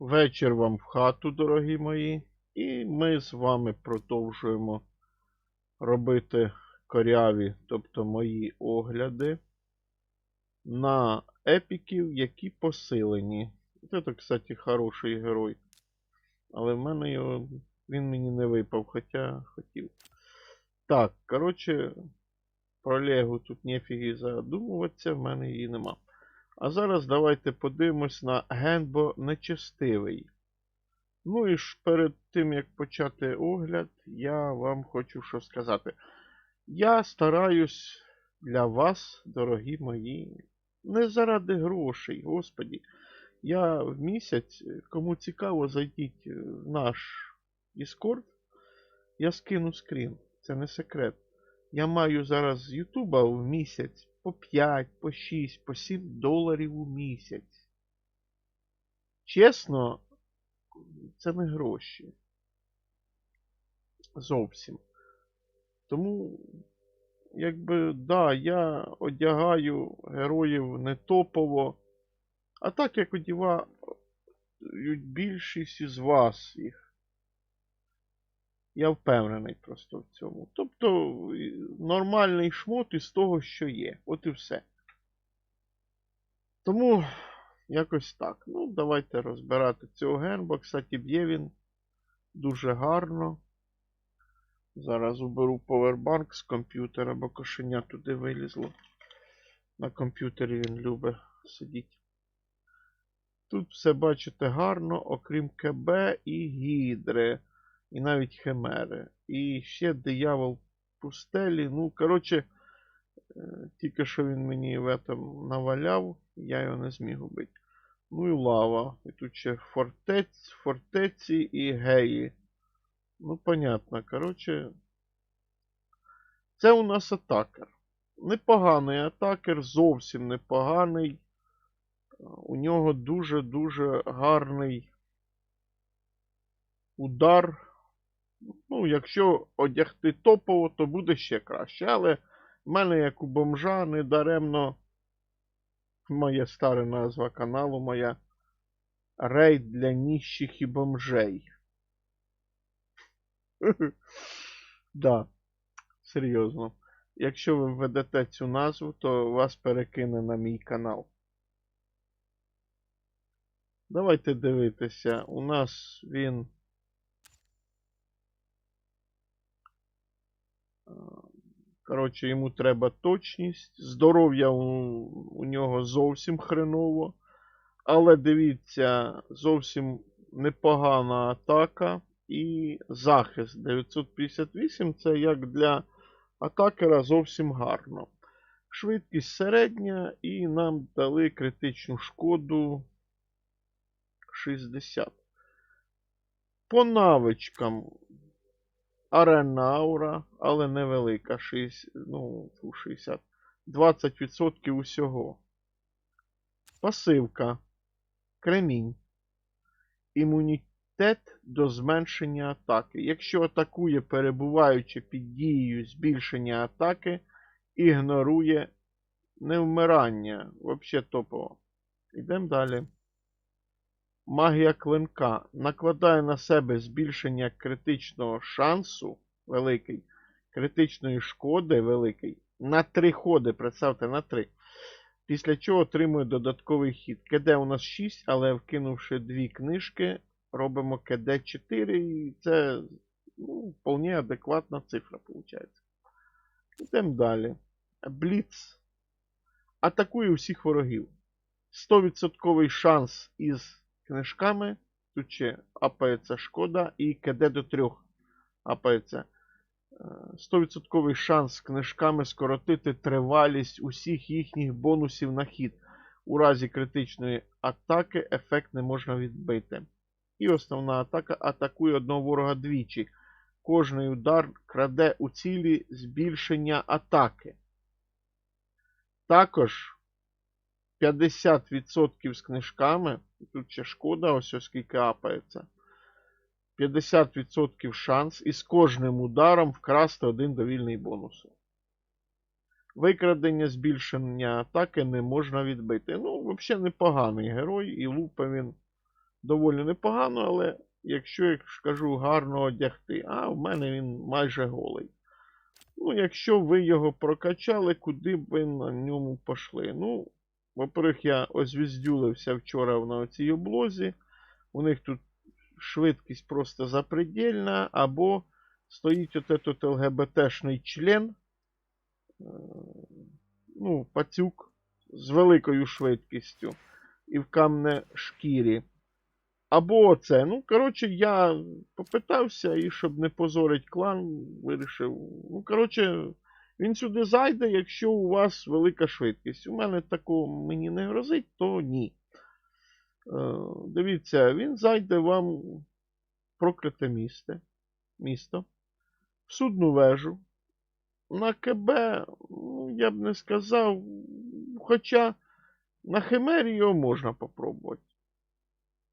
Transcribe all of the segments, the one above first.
Вечір вам в хату, дорогі мої. І ми з вами продовжуємо робити коряві, тобто мої огляди на епіків, які посилені. Це, кстати, хороший герой. Але в мене його. Він мені не випав, хоча хотів. Так, коротше, про Легу тут нефіг задумуватися, в мене її нема. А зараз давайте подивимось на Генбо Нечестивий. Ну і ж перед тим як почати огляд, я вам хочу що сказати. Я стараюсь для вас, дорогі мої, не заради грошей, господі. Я в місяць, кому цікаво, зайдіть в наш Discord, я скину скрін, це не секрет. Я маю зараз з Ютуба в місяць по 5, по 6, по 7 доларів у місяць. Чесно, це не гроші. Зовсім. Тому, якби, да, я одягаю героїв не топово. А так як одягають більшість із вас їх. Я впевнений просто в цьому. Тобто нормальний шмот із того, що є. От і все. Тому якось так. Ну, давайте розбирати цього герба. Кстати, б'є він дуже гарно. Зараз уберу повербанк з комп'ютера, бо кошеня туди вилізло. На комп'ютері він любить сидіти. Тут все бачите гарно, окрім КБ і Гідри, і навіть Химери. І ще диявол пустелі. Ну, коротше, е, тільки що він мені в этом наваляв, я його не зміг убити. Ну і лава. І тут ще фортець, фортеці і геї. Ну, понятно. Коротше, це у нас атакер. Непоганий атакер, зовсім непоганий. У нього дуже-дуже гарний удар. Ну, якщо одягти топово, то буде ще краще. Але в мене, як у бомжа, недаремно моя стара назва каналу моя Рейд для ніщих і бомжей. Да, серйозно. Якщо ви введете цю назву, то вас перекине на мій канал. Давайте дивитися. У нас він. Коротше, йому треба точність. Здоров'я у, у нього зовсім хреново. Але дивіться, зовсім непогана атака і захист 958 це як для атакера зовсім гарно. Швидкість середня, і нам дали критичну шкоду 60. По навичкам арена аура, але невелика. 60, ну, 60. 20% усього. Пасивка. Кремінь. Імунітет до зменшення атаки. Якщо атакує, перебуваючи під дією збільшення атаки, ігнорує невмирання. Взагалі топово. Йдемо далі. Магія клинка накладає на себе збільшення критичного шансу великий, критичної шкоди великий на 3 ходи. Представте, на 3. Після чого отримує додатковий хід. КД у нас 6, але вкинувши дві книжки, робимо КД 4, і це ну, вполне адекватна цифра, виходить. Йдемо далі. Бліц. Атакує усіх ворогів. 100% шанс із книжками. Тут ще апається шкода і КД до 3 апається. Е, 100% шанс з книжками скоротити тривалість усіх їхніх бонусів на хід. У разі критичної атаки ефект не можна відбити. І основна атака атакує одного ворога двічі. Кожний удар краде у цілі збільшення атаки. Також 50% з книжками. Тут ще шкода, ось оскільки апається. 50% шанс із кожним ударом вкрасти один довільний бонус. Викрадення збільшення атаки не можна відбити. Ну, взагалі непоганий герой, і лупа він доволі непогано, але якщо, як ж кажу, гарно одягти. А в мене він майже голий. Ну, якщо ви його прокачали, куди б ви на ньому пішли? Ну, во-первых, я озвіздюлився вчора на цій облозі. У них тут швидкість просто запредельна, або стоїть ЛГБТшний член, е, ну, пацюк з великою швидкістю і в камне шкірі. Або це. Ну, коротше, я попитався і щоб не позорить клан, вирішив. Ну, коротше, він сюди зайде, якщо у вас велика швидкість. У мене такого мені не грозить, то ні. Е, дивіться, він зайде вам прокляте місце, місто, в судну вежу. На КБ, ну, я б не сказав, хоча на Химері його можна попробувати.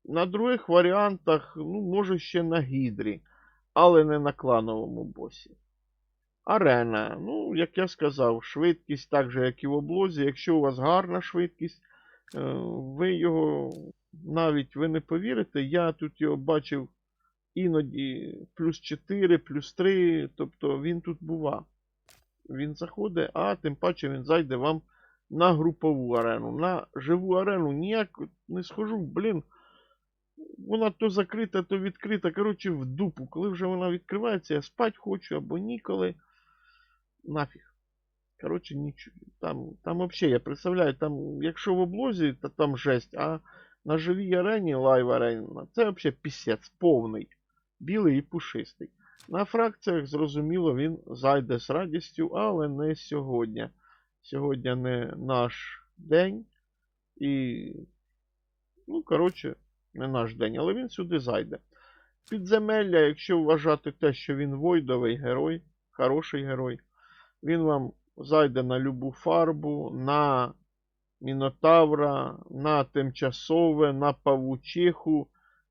На других варіантах, ну, може ще на Гідрі, але не на клановому босі. Арена. Ну, як я сказав, швидкість так же, як і в облозі. Якщо у вас гарна швидкість, е, ви його навіть ви не повірите, я тут його бачив іноді плюс 4, плюс 3, тобто він тут бува. Він заходить, а тим паче він зайде вам на групову арену. На живу арену ніяк не схожу, блін. Вона то закрита, то відкрита. Коротше, в дупу. Коли вже вона відкривається, я спать хочу або ніколи. Нафіг. Коротше, нічого. Там, там взагалі, я представляю, там, якщо в облозі, то там жесть, а на живій арені, лайв арені, це взагалі пісець повний. Білий і пушистий. На фракціях, зрозуміло, він зайде з радістю, але не сьогодні. Сьогодні не наш день. І, ну, коротше, не наш день, але він сюди зайде. Підземелля, якщо вважати те, що він войдовий герой, хороший герой, він вам зайде на любу фарбу, на Мінотавра, на тимчасове, на павучиху,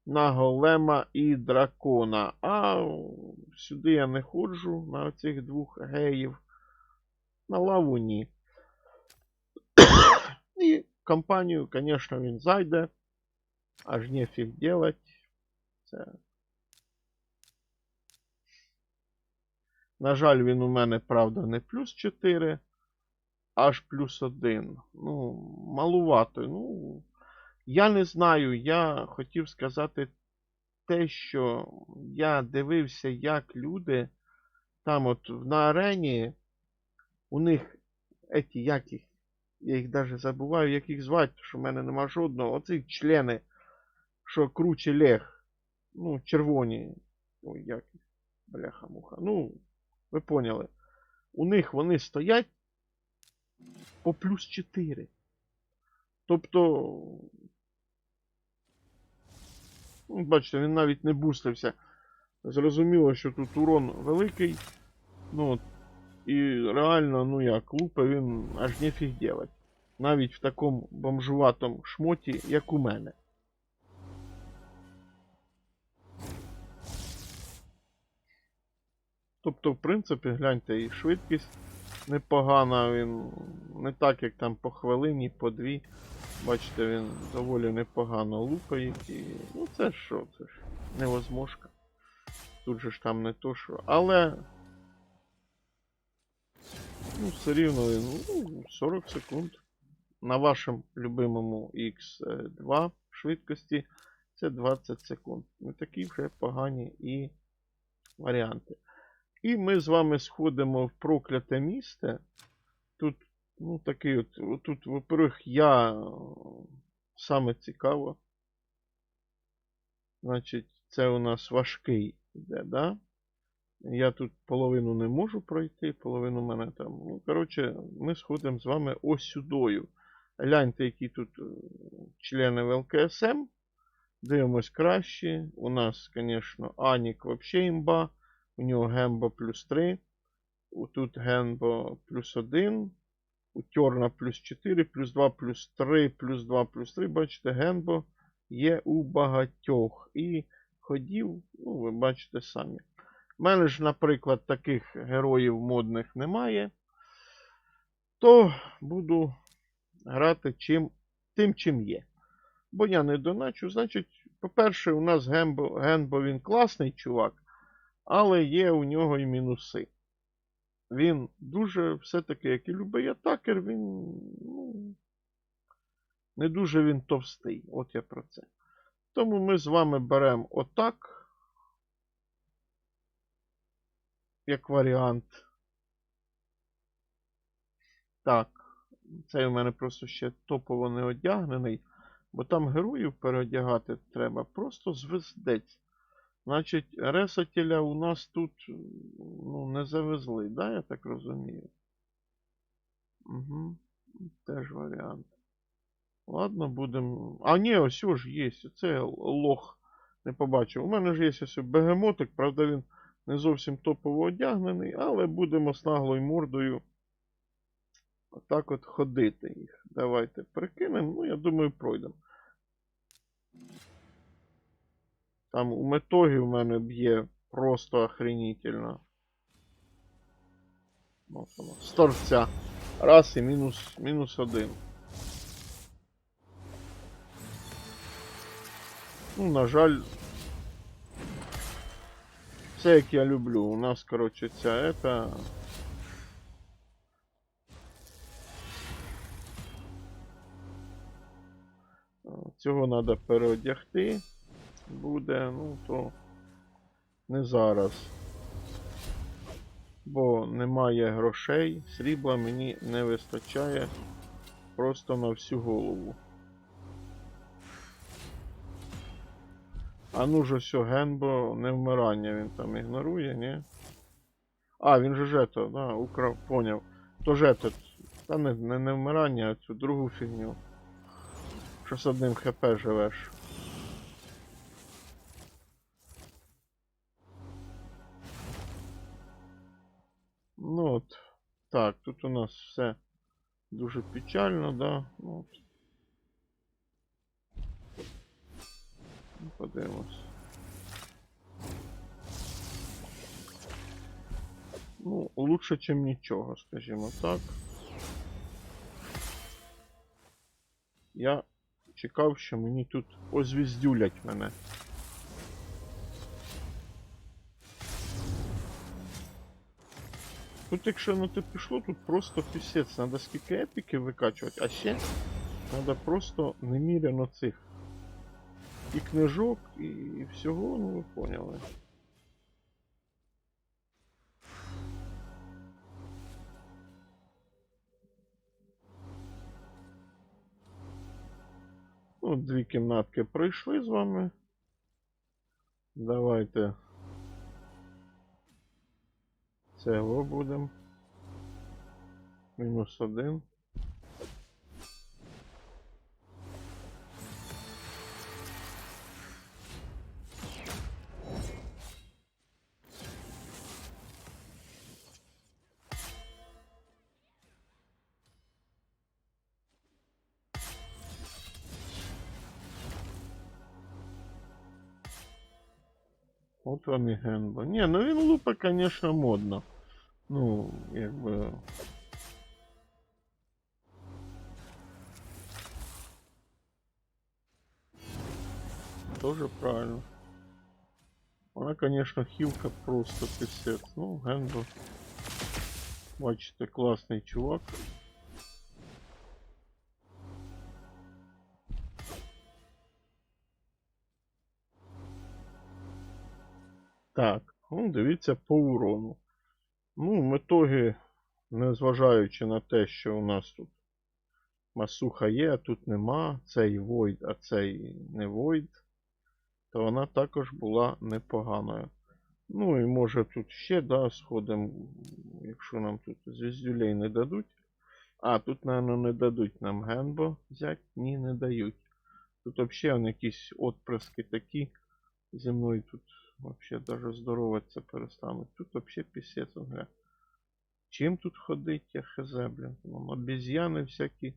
на голема і дракона. А сюди я не ходжу на цих двох геїв. На лаву ні. І компанію, звісно, він зайде. Аж нефіг делать. Це. На жаль, він у мене, правда, не плюс 4, аж плюс 1. Ну, малувато. Ну, я не знаю, я хотів сказати те, що я дивився, як люди там от на арені, у них еті, як їх, я їх навіть забуваю, як їх звати, що в мене нема жодного. Оці члени, що круче Лег. Ну, червоні. Ой, як їх, бляха-муха. Ну, ви поняли. У них вони стоять по плюс 4. Тобто, ну, бачите, він навіть не бустився. Зрозуміло, що тут урон великий. Ну, от, і реально, ну як, лупи він аж нефіг делать. Навіть в такому бомжуватому шмоті, як у мене. Тобто, в принципі, гляньте, і швидкість непогана, він не так, як там по хвилині, по дві. Бачите, він доволі непогано лупає. І... Ну це що, це ж невозможка. Тут же ж там не то що. Але. Ну, все рівно він ну, 40 секунд. На вашому любимому X2 швидкості це 20 секунд. Не такі вже погані і варіанти. І ми з вами сходимо в прокляте місце. Тут, ну, такий от, тут, во-первых, я е, саме цікаво. Значить, це у нас важкий йде, да? Я тут половину не можу пройти, половину мене там. Ну, коротше, ми сходимо з вами ось сюдою. Гляньте, які тут е, члени ВЛКСМ. Дивимось краще. У нас, звісно, Анік взагалі імба. У нього гембо плюс 3. Тут гембо плюс 1. У Терна плюс 4, плюс 2, плюс 3, плюс 2, плюс 3. Бачите, гембо є у багатьох. І ходів, ну, ви бачите самі. У мене ж, наприклад, таких героїв модних немає. То буду грати чим, тим, чим є. бо я не доначу. Значить, по-перше, у нас Гембо, Генбо він класний чувак, але є у нього і мінуси. Він дуже все-таки, як і любий атакер, він ну, не дуже він товстий. От я про це. Тому ми з вами беремо отак. Як варіант. Так. Цей у мене просто ще топово не одягнений. Бо там героїв переодягати треба просто звездець. Значить, ресателя у нас тут ну, не завезли, да, я так розумію? Угу. Теж варіант. Ладно, будемо. А, ні, ось ж є. Це лох. Не побачив. У мене ж є ось бегемотик, правда, він не зовсім топово одягнений, але будемо з наглою мордою отак от ходити їх. Давайте прикинемо. Ну, я думаю, пройдемо. Там у метогі в мене б'є просто охренительно. От воно. З торця. Раз і мінус, мінус один. Ну, на жаль. Все як я люблю. У нас, коротше, ця ета. Цього треба переодягти. Буде, ну то не зараз. Бо немає грошей, срібла мені не вистачає просто на всю голову. А ну же все, Генбо, не вмирання він там ігнорує, ні? А, він же ж ето, да, украв, поняв. То ж ето, та не, не, не вмирання, а цю другу фігню. Що з одним хп живеш. Так, тут у нас все дуже печально, да. Ну. Ну, Подивимось. Ну, лучше, чим нічого, скажімо так. Я чекав, що мені тут озвіздюлять мене. Тут, якщо на те пішло, тут просто пісець. Треба скільки епіків викачувати, а ще треба просто неміряно цих. І книжок, і всього, ну ви поняли. Ну, дві кімнатки пройшли з вами. Давайте цього будемо. Мінус один. От вам і Генбо. Ні, ну він лупа, конечно, модно. Ну, якби. Тоже правильно. Вона, конечно, хілка просто писець. Ну, Генбо. Бачите, класний чувак. Так, ну дивіться по урону. Ну, в ітогі, незважаючи на те, що у нас тут масуха є, а тут нема, цей Void, а цей не Void, то вона також була непоганою. Ну і може тут ще, да, сходимо, якщо нам тут звіздюлей не дадуть. А, тут, напевно, не дадуть нам Генбо взяти. Ні, не дають. Тут взагалі якісь отпрыски такі. Зі мною тут вообще даже здороваться перестануть. Тут вообще гля. Чим тут ходить, я хз, блін. Там обезьяни всякі.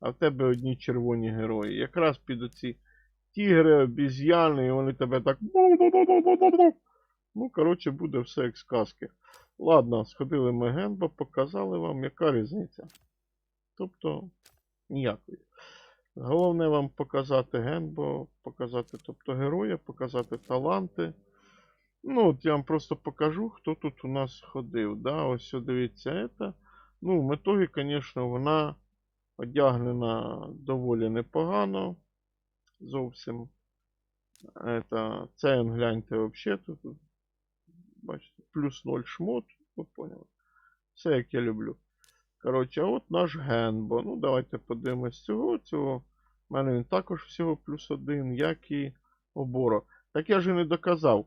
А в тебе одні червоні герої. Якраз під оці тігри, обезьяни, і вони тебе так. Ну, коротше, буде все як сказки. Ладно, сходили ми генбо, показали вам, яка різниця. Тобто, ніякої. Головне вам показати генбо, показати, тобто героя, показати таланти. Ну, от я вам просто покажу, хто тут у нас ходив. Да? Ось дивіться, це. Ну, в метогі, звісно, вона одягнена доволі непогано. Зовсім. Это, це, гляньте, взагалі тут. Бачите, плюс 0 шмот, ви поняли. Все як я люблю. Коротше, а от наш Генбо. Ну, давайте подивимось цього. Цього. У мене він також всього плюс один, як і оборо. Так я ж і не доказав.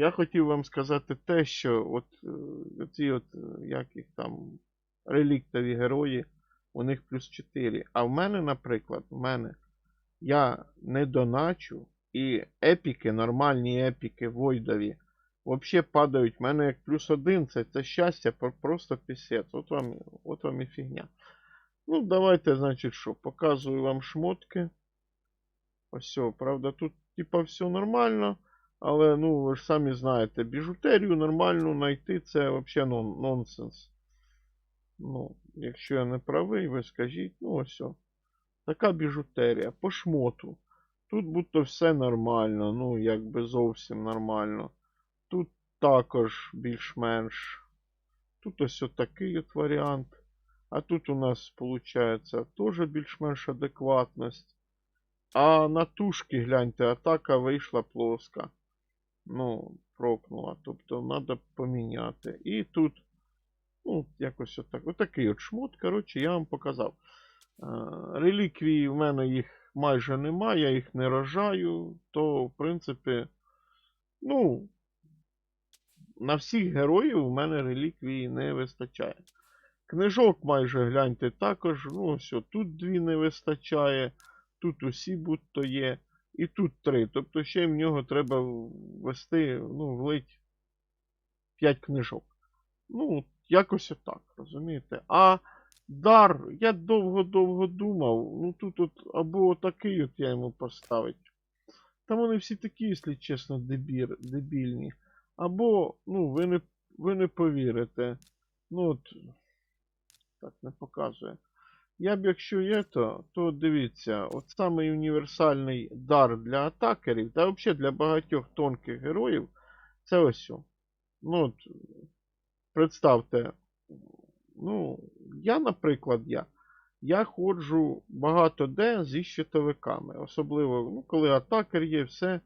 Я хотів вам сказати те, що от е, ці от, е, як їх там, реліктові герої, у них плюс 4. А в мене, наприклад, в мене я не доначу, і епіки, нормальні епіки Войдові, взагалі падають в мене як плюс один. Це, це щастя, просто пісець. От вам, от вам і фігня. Ну, давайте, значить, що, показую вам шмотки. Ось, правда, тут, типа, все нормально. Але, ну, ви ж самі знаєте, біжутерію нормальну знайти це взагалі нон нонсенс. Ну, якщо я не правий, ви скажіть, ну ось. Така біжутерія. По шмоту. Тут будто все нормально, ну, якби зовсім нормально. Тут також більш-менш. Тут ось такий от варіант. А тут у нас, виходить, теж більш-менш адекватність. А на тушки, гляньте, атака вийшла плоска. Ну, прокнула. Тобто треба поміняти. І тут, ну, якось отак. Отакий от шмот, коротше, я вам показав. Е, Реліквії в мене їх майже немає, я їх не рожаю, то, в принципі, ну, на всіх героїв у мене реліквії не вистачає. Книжок майже гляньте також. Ну, от тут дві не вистачає, тут усі будь-то є, і тут три. Тобто ще в нього треба ввести, ну, влить 5 книжок. Ну, якось отак, розумієте? А дар, я довго-довго думав. Ну тут от або отакий от я йому поставить. Там вони всі такі, якщо чесно, дебір, дебільні. Або, ну, ви не, ви не повірите. Ну от. Так, не показує. Я б, якщо є то, то дивіться, от самий універсальний дар для атакерів, та взагалі для багатьох тонких героїв, це ось. Ну, от, представте, ну, я, наприклад, я. Я ходжу багато де зі щитовиками. Особливо, ну, коли атакер є, все,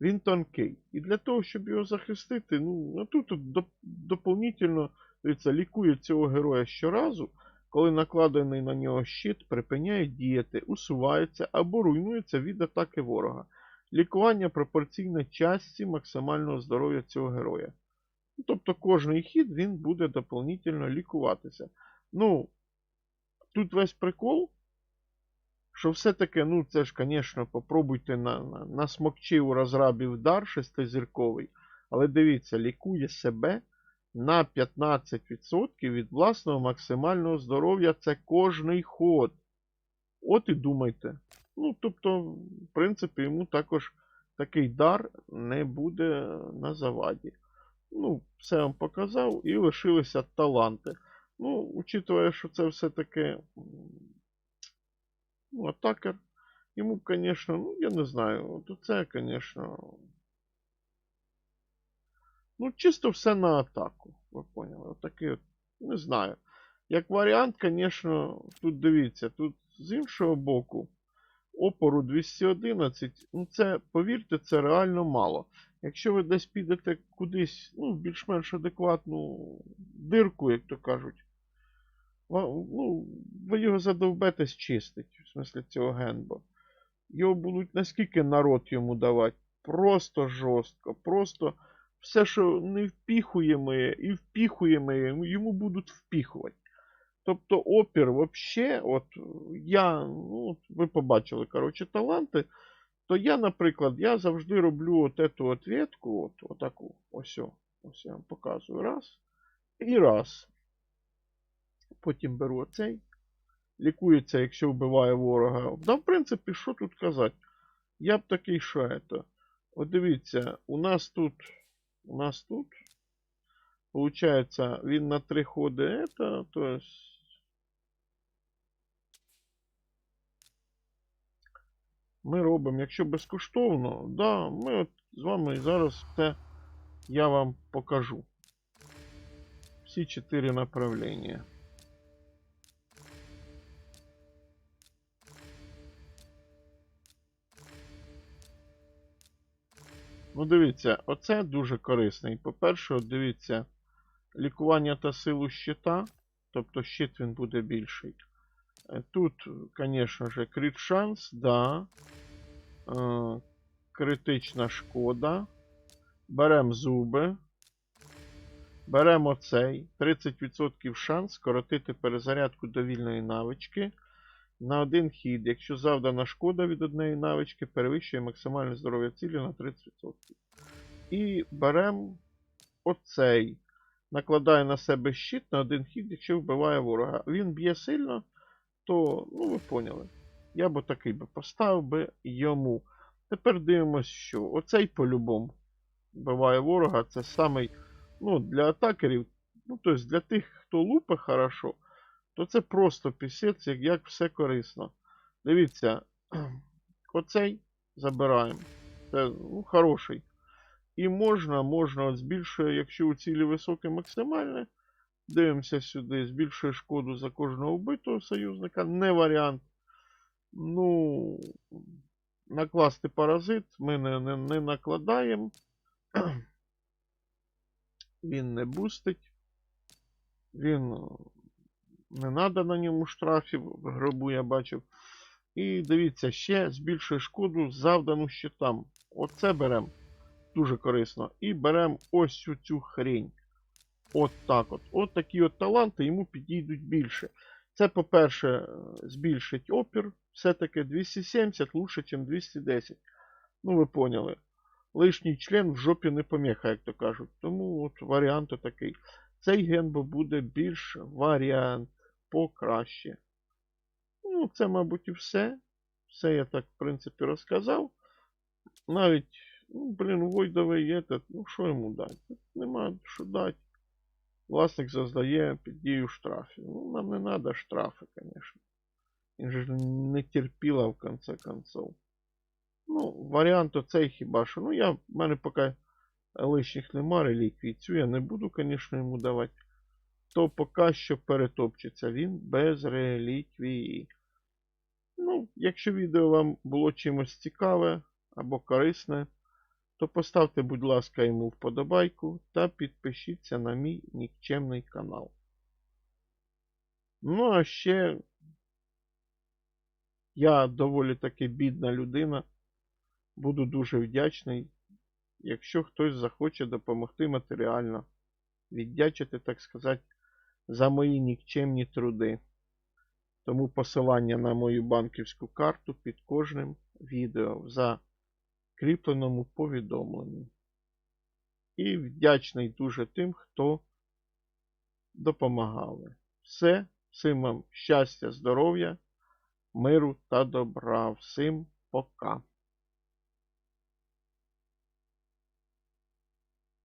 він тонкий. І для того, щоб його захистити, ну, ну тут доповнительно дивіться, лікує цього героя щоразу, коли накладений на нього щит припиняє діяти, усувається або руйнується від атаки ворога. Лікування пропорційне частці максимального здоров'я цього героя. Ну, Тобто кожний хід він буде доповнительно лікуватися. Ну, тут весь прикол, що все-таки, ну, це ж, звісно, попробуйте на, на, на смокчі у розрабів дар шестизірковий, але дивіться, лікує себе на 15% від власного максимального здоров'я. Це кожний ход. От і думайте. Ну, тобто, в принципі, йому також такий дар не буде на заваді. Ну, все вам показав і лишилися таланти. Ну, учитывая, що це все-таки ну, атакер, йому звісно, ну, я не знаю, то це, звісно. Ну, чисто все на атаку. Ви поняли? Отакий от, не знаю. Як варіант, звісно, тут дивіться, тут з іншого боку, опору 211, ну це, повірте, це реально мало. Якщо ви десь підете кудись, ну, більш-менш адекватну дирку, як то кажуть, ну, ви його задовбетесь чистить, в смислі цього генбо. Його будуть наскільки народ йому давати? Просто жорстко, просто все, що не впіхуємо і впіхуємо, йому- будуть впіхувати. Тобто опір вообще, от я, ну, ви побачили, коротше, таланти, то я, наприклад, я завжди роблю от эту от ветку, от, отаку, ось, ось я вам показую, раз, і раз. Потім беру оцей, лікується, якщо вбиває ворога. Да, в принципі, що тут казати? Я б такий, що это. От дивіться, у нас тут, у нас тут, получается, він на три хода это, то есть, ми робимо, якщо безкоштовно, да, ми от з вами зараз це я вам покажу. Всі чотири направлення. Ну, дивіться, оце дуже корисний. По-перше, дивіться, лікування та силу щита, тобто щит він буде більший. Е, Тут, звісно ж, крит шанс, да. Е, критична шкода. Беремо зуби. Беремо цей. 30% шанс скоротити перезарядку довільної навички на один хід, якщо завдана шкода від однієї навички перевищує максимальне здоров'я цілі на 30%. І беремо оцей. Накладає на себе щит на один хід, якщо вбиває ворога. Він б'є сильно, то, ну ви поняли. Я б такий би поставив би йому. Тепер дивимось, що оцей по-любому вбиває ворога. Це самий, ну, для атакерів, ну, тобто для тих, хто лупе хорошо, то це просто пісець, як, все корисно. Дивіться, оцей забираємо. Це ну, хороший. І можна, можна от збільшує, якщо у цілі високе максимальне. Дивимося сюди, збільшує шкоду за кожного вбитого союзника. Не варіант. Ну, накласти паразит ми не, не, не накладаємо. Він не бустить. Він не треба на ньому штрафів, в гробу я бачив. І дивіться, ще збільшує шкоду завдану щитам. Оце беремо. Дуже корисно. І беремо ось цю, цю хрень. От так от. От такі от таланти йому підійдуть більше. Це, по-перше, е, збільшить опір. Все-таки 270 лучше, ніж 210. Ну, ви поняли. Лишній член в жопі не поміха, як то кажуть. Тому от варіант такий. Цей генбо буде більш варіант покраще. Ну, це, мабуть, і все. Все я так, в принципі, розказав. Навіть, ну, блін, у Войдовий этот, ну що йому дати? Тут Нема що дати. Власник заздає під дію штрафів. Ну, нам не треба штрафи, звісно. Він же не терпіла в конце концов. Ну, варіант оцей хіба що. Ну, я, в мене поки лишніх нема реліквій. Цю я не буду, звісно, йому давати. То поки що перетопчеться він без реліквії. Ну, якщо відео вам було чимось цікаве або корисне, то поставте, будь ласка, йому вподобайку та підпишіться на мій нікчемний канал. Ну, а ще я доволі таки бідна людина. Буду дуже вдячний, якщо хтось захоче допомогти матеріально, віддячити, так сказати, за мої нікчемні труди. Тому посилання на мою банківську карту під кожним відео в закріпленому повідомленні. І вдячний дуже тим, хто допомагали. Все, всім вам щастя, здоров'я, миру та добра. Всім пока.